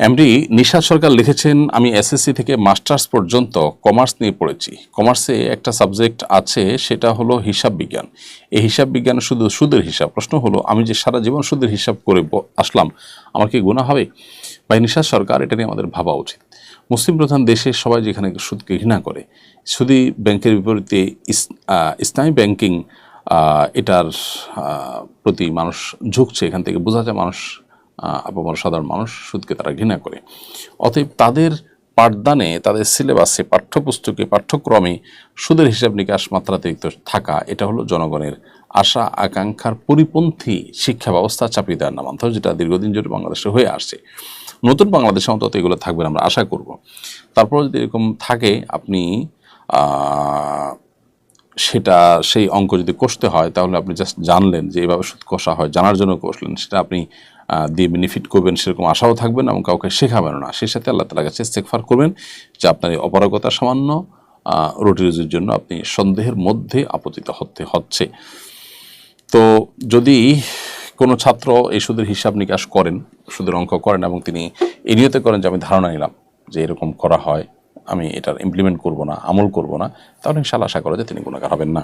MD Nishad সরকার লিখেছেন, আমি SSC থেকে মাস্টার্স পর্যন্ত কমার্স নিয়ে পড়েছি। কমার্সে একটা সাবজেক্ট আছে, সেটা হলো হিসাব বিজ্ঞান। এই হিসাব বিজ্ঞান শুধু সুদের হিসাব। প্রশ্ন হলো, আমি যে সারা জীবন সুদের হিসাব করে আসলাম, আমার কি গুণা হবে? বা নিশাদ সরকার, এটা নিয়ে আমাদের ভাবা উচিত। মুসলিম প্রধান দেশে সবাই যেখানে সুদকে ঘৃণা করে, সুদী ব্যাংকের বিপরীতে ইস- ইসলামী ব্যাংকিং এটার প্রতি মানুষ ঝুঁকছে। এখান থেকে বোঝা যায় মানুষ আপামর সাধারণ মানুষ সুদকে তারা ঘৃণা করে। অতএব তাদের পাঠদানে, তাদের সিলেবাসে, পাঠ্যপুস্তকে, পাঠ্যক্রমে সুদের হিসাব নিকাশ মাত্রাতিরিক্ত থাকা, এটা হলো জনগণের আশা, আকাঙ্ক্ষার পরিপন্থী শিক্ষা ব্যবস্থা চাপিয়ে দেওয়ার নামান্তর, যেটা দীর্ঘদিন জুড়ে বাংলাদেশে হয়ে আসছে। নতুন বাংলাদেশে অন্তত এগুলো থাকবে আমরা আশা করব। তারপর যদি এরকম থাকে, আপনি সেটা, সেই অঙ্ক যদি কষতে হয়, তাহলে আপনি জাস্ট জানলেন যে এভাবে সুদ কষা হয়, জানার জন্য কষলেন, সেটা আপনি দিয়ে বেনিফিট করবেন সেরকম আশাও থাকবেন এবং কাউকে শেখাবেন না। সেই সাথে আল্লাহ তালার কাছে ইস্তেকফার করবেন যে আপনার এই অপারগতা সামান্য রুটি রুজির জন্য আপনি সন্দেহের মধ্যে আপতিত হতে হচ্ছে। তো যদি কোনো ছাত্র এই সুদের হিসাব নিকাশ করেন, সুদের অঙ্ক করেন এবং তিনি এ নিয়তে করেন যে আমি ধারণা নিলাম যে এরকম করা হয়, আমি এটার ইমপ্লিমেন্ট করব না, আমল করব না, তাহলে ইনশাল্লাহ আশা করা যায় তিনি গুণাগার হবেন না।